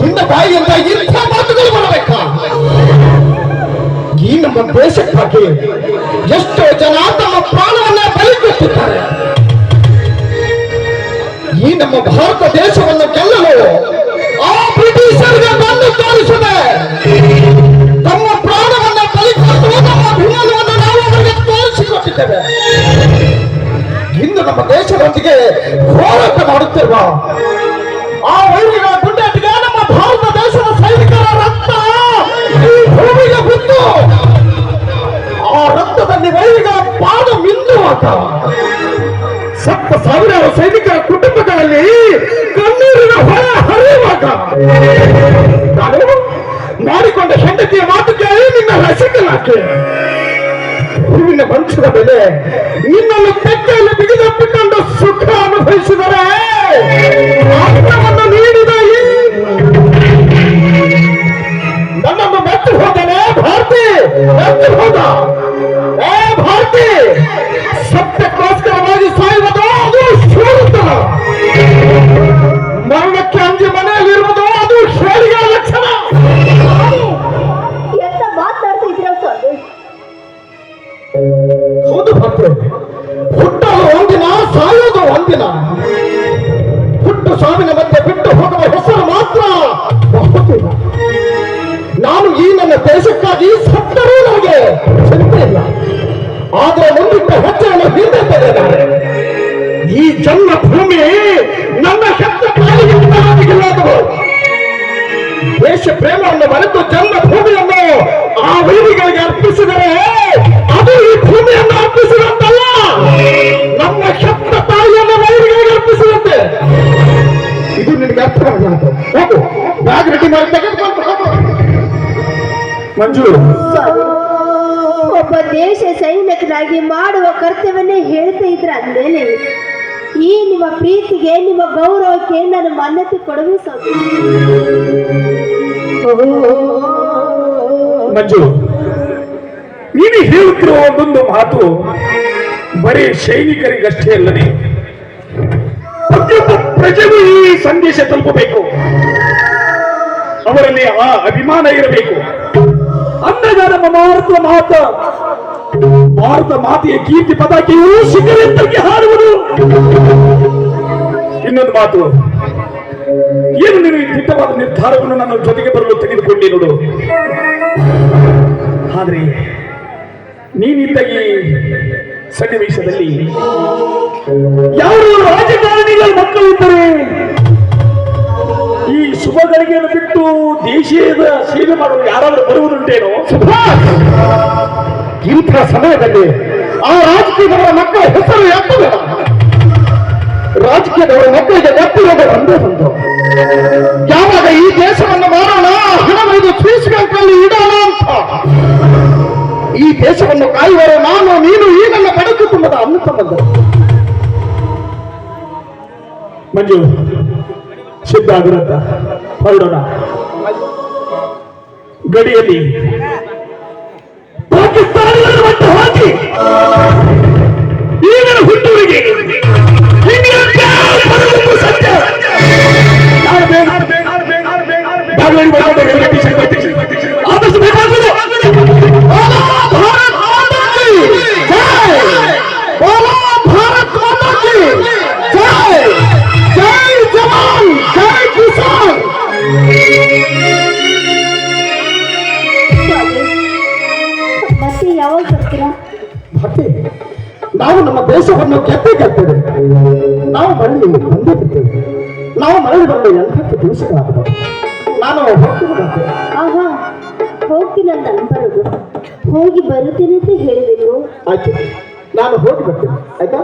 ನಿನ್ನ ಬಾಯಿಯಿಂದ ಇಂಥ ಮಾತುಗಳು ಬರಬೇಕಾ? ಈ ನಮ್ಮ ದೇಶಕ್ಕಾಗಿ ಎಷ್ಟೋ ಜನ ತಮ್ಮ ಪ್ರಾಣವನ್ನ ಬಲಿ ಕೊಟ್ಟಿದ್ದಾರೆ. ಈ ನಮ್ಮ ಭಾರತ ದೇಶವನ್ನು ಗೆಲ್ಲಲು ಆ ಬ್ರಿಟಿಷರಿಗೆ ಬಂದು ತೋರಿಸಿದೆ. ತಮ್ಮ ಪ್ರಾಣವನ್ನ ಬಲಿ ಕೊಟ್ಟು ನಮ್ಮ ಅಭಿಮಾನವನ್ನು ನಾವು ಅವರಿಗೆ ತೋರಿಸಿಕೊಟ್ಟಿದ್ದೇವೆ. ಇಂದು ನಮ್ಮ ದೇಶದೊಂದಿಗೆ ಹೋರಾಟ ಮಾಡುತ್ತಿರುವ ಆ ವೈರಿಗಳ ಗುಂಡಾಟಿಗೆ ನಮ್ಮ ಭಾರತ ದೇಶದ ಸೈನಿಕರ ರಕ್ತ ಈ ಭೂಮಿಗೆ ಬಿದ್ದು ಆ ರಕ್ತದಲ್ಲಿ ವೈರಿಗಳ ಪಾದ ಮಿಂದುವಾಗ ಸಪ್ತ ಸಾವಿರಾರು ಸೈನಿಕರ ಕುಟುಂಬಗಳಲ್ಲಿ ಕಣ್ಣೀರಿನ ಹೊರ ಹರಿಯುವಾಗ ಮಾಡಿಕೊಂಡ ಹೆಂಡತಿಯ ಮಾತು ಕೇಳಿ ನಿನ್ನ ರಸಿಕಲಾಕೆ ಹೂವಿನ ವಂಶದ ಬೆಲೆ ನಿನ್ನನ್ನು ತೆಕ್ಕೆಯಲ್ಲಿ ಬಿಗಿದಪ್ಪಿಕೊಂಡು ಸುಖ ಅನುಭವಿಸಿದರೆ ನೀಡಿದ ಹುಟ್ಟು ಸಾವಿನ ಮಧ್ಯೆ ಬಿಟ್ಟು ಹೋಗುವ ಹೆಸರು ಮಾತ್ರ ನಾನು ಈ ನನ್ನ ದೇಶಕ್ಕಾಗಿ ಸತ್ತರೂ ನನಗೆ ಚಿಂತೆ ಇಲ್ಲ. ಆದ್ರೆ ಮುಂದಿಟ್ಟ ಹೆಜ್ಜೆಯನ್ನು ಹಿಂದೆ ಈ ಜನ್ಮ ಭೂಮಿ ನನ್ನ ಹೆತ್ತ ದೇಶ ಪ್ರೇಮವನ್ನು ಮರೆತು ಜನ್ಮ ಭೂಮಿಯನ್ನು ಆ ವೈರಿಗಳಿಗೆ ಅರ್ಪಿಸಿದರೆ ಮಂಜು ಒಬ್ಬ ದೇಶ ಸೈನಿಕನಾಗಿ ಮಾಡುವ ಕರ್ತವ್ಯನೇ ಹೇಳ್ತಾ ಇದ್ರ ಅಂದ್ಮೇಲೆ ಈ ನಿಮ್ಮ ಪ್ರೀತಿಗೆ ನಿಮ್ಮ ಗೌರವಕ್ಕೆ ನಾನು ಮಾನ್ಯತೆ ಕೊಡಲು ಮಂಜು ನೀನು ಹೇಳುತ್ತಿರುವ ಒಂದೊಂದು ಮಾತು ಬರೀ ಸೈನಿಕರಿಗಷ್ಟೇ ಅಲ್ಲದೆ ಪ್ರತಿಯೊಬ್ಬ ಪ್ರಜೆಗೂ ಈ ಸಂದೇಶ ತಲುಪಬೇಕು. ಅವರಲ್ಲಿ ಆ ಅಭಿಮಾನ ಇರಬೇಕು. ಅಂದಾಗ ನಮ್ಮ ಭಾರತ ಮಾತ. ಭಾರತ ಮಾತೆಯ ಕೀರ್ತಿ ಪತಾಕೆಯು ಶಿಖರಕ್ಕೆ ಹಾರುವುದು ಇನ್ನೊಂದು ಮಾತು. ಏನು ನೀನು ದಿಟ್ಟವಾದ ನಿರ್ಧಾರವನ್ನು ನನ್ನ ಜೊತೆಗೆ ಬರಲು ತೆಗೆದುಕೊಂಡಿ ನೋಡು. ಆದ್ರೆ ನೀನಿದ್ದ ಈ ಸನ್ನಿವೇಶದಲ್ಲಿ ಯಾರು ರಾಜಕಾರಣಿಗಳ ಮಕ್ಕಳು ಇದ್ದರೆ ಈ ಶುಭ ಗಳಿಗೆಯನ್ನು ಬಿಟ್ಟು ದೇಶೀಯದ ಸೇವೆ ಮಾಡಲು ಯಾರಾದರೂ ಬರುವುದುಂಟೇನೋ? ಇಂಥ ಸಮಯದಲ್ಲಿ ಆ ರಾಜಕೀಯದವರ ಮಕ್ಕಳ ಹೆಸರು ಎತ್ತಬೇಡ ರಾಜಕೀಯದವರ ಮಕ್ಕಳಿಗೆ ಗೊತ್ತಿರೋದು ಒಂದೇ ಒಂದು ಯಾವಾಗ ಈ ದೇಶವನ್ನು ಮಾಡೋಣ ಹಣವೈದು ಸ್ವೀಸ್ ಬ್ಯಾಂಕ್ನಲ್ಲಿ ಇಡೋಣ ಅಂತ. ಈ ದೇಶವನ್ನು ಕಾಯುವರೆ ನಾನು, ನೀನು, ಈ ನನ್ನ ತುಂಬದ ಅನ್ನ ಸಂಬಂಧ ಮಂಜು ಸಿದ್ಧ ಆಗಿರತ್ತ ಹೊರಡೋಣ ಗಡಿಯಲ್ಲಿ ಪಾಕಿಸ್ತಾನದ ಮಟ್ಟ ಹಾಕಿ ಈಗಿನ ಹುಟ್ಟೂರಿಗೆ ಇಂಗ್ಲೆಂಡ್ಗೆ ಬರಲು ಸತ್ಯ ನಾವು ನಮ್ಮ ದೇಶವನ್ನು ಕೆತ್ತೆ ಗೆಲ್ತೇವೆ ನಾವು ಮರಳಿ ಬಂದೇ ಬಿಡ್ತೇವೆ ನಾವು ಮರಳಿ ಬರಲು ಎಂಟತ್ತು ದಿವಸಗಳಾಗಬಹುದು ನಾನು ಹೋಗ್ತೀನಿ. ಆಹಾ ಹೋಗಿ ಬರುತ್ತೇನೆ ಅಂತ ಹೇಳಿದೆನು ಆಯ್ತು. ನಾನು ಹೋಗಿ ಬರ್ತೇನೆ. ಆಯ್ತಾ?